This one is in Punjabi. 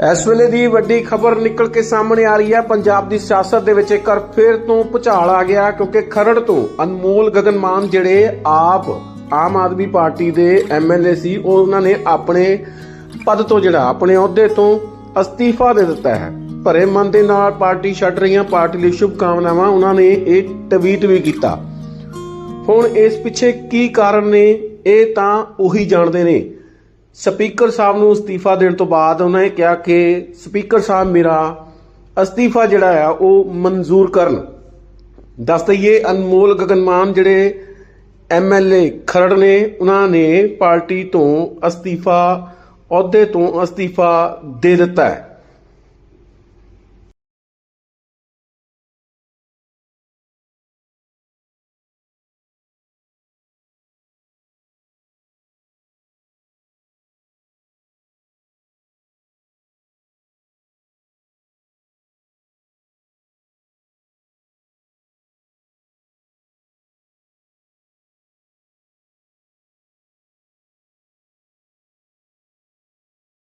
ਇਸ ਵੇਲੇ ਦੀ ਵੱਡੀ ਖਬਰ ਨਿਕਲ ਕੇ ਸਾਹਮਣੇ ਆ ਰਹੀ ਹੈ। ਪੰਜਾਬ ਦੀ ਸਿਆਸਤ ਦੇ ਵਿੱਚ ਇੱਕ ਵਾਰ ਫਿਰ ਤੋਂ ਭੁਚਾਲ ਆ ਗਿਆ ਕਿਉਂਕਿ ਖਰੜ ਤੋਂ ਅਨਮੋਲ ਗਗਨਮਾਨ ਜਿਹੜੇ ਆਪ ਆਮ ਆਦਮੀ ਪਾਰਟੀ ਦੇ ਐਮਐਲਏ ਸੀ, ਉਹਨਾਂ ਨੇ ਆਪਣੇ ਪਦ ਤੋਂ ਜਿਹੜਾ ਆਪਣੇ ਅਹੁਦੇ ਤੋਂ ਅਸਤੀਫਾ ਦੇ ਦਿੱਤਾ ਹੈ। ਭਰੇ ਮਨ ਦੇ ਨਾਲ ਪਾਰਟੀ ਛੱਡ ਰਹੀਆਂ, ਪਾਰਟੀ ਲਈ ਸ਼ੁਭ ਕਾਮਨਾਵਾਂ ਉਹਨਾਂ ਨੇ ਇਹ ਟਵੀਟ ਵੀ ਕੀਤਾ। ਹੁਣ ਇਸ ਪਿੱਛੇ ਕੀ ਕਾਰਨ ਨੇ, ਇਹ ਤਾਂ ਉਹੀ ਜਾਣਦੇ ਨੇ। ਸਪੀਕਰ ਸਾਹਿਬ ਨੂੰ ਅਸਤੀਫਾ ਦੇਣ ਤੋਂ ਬਾਅਦ ਉਹਨਾਂ ਨੇ ਕਿਹਾ ਕਿ ਸਪੀਕਰ ਸਾਹਿਬ ਮੇਰਾ ਅਸਤੀਫਾ ਜਿਹੜਾ ਆ, ਉਹ ਮਨਜ਼ੂਰ ਕਰਨ। ਦੱਸ ਦਈਏ, ਅਨਮੋਲ ਗਗਨਮਾਨ ਜਿਹੜੇ ਐਮਐਲਏ ਖਰੜ ਨੇ, ਉਹਨਾਂ ਨੇ ਪਾਰਟੀ ਤੋਂ ਅਸਤੀਫਾ, ਅਹੁਦੇ ਤੋਂ ਅਸਤੀਫਾ ਦੇ ਦਿੱਤਾ ਹੈ।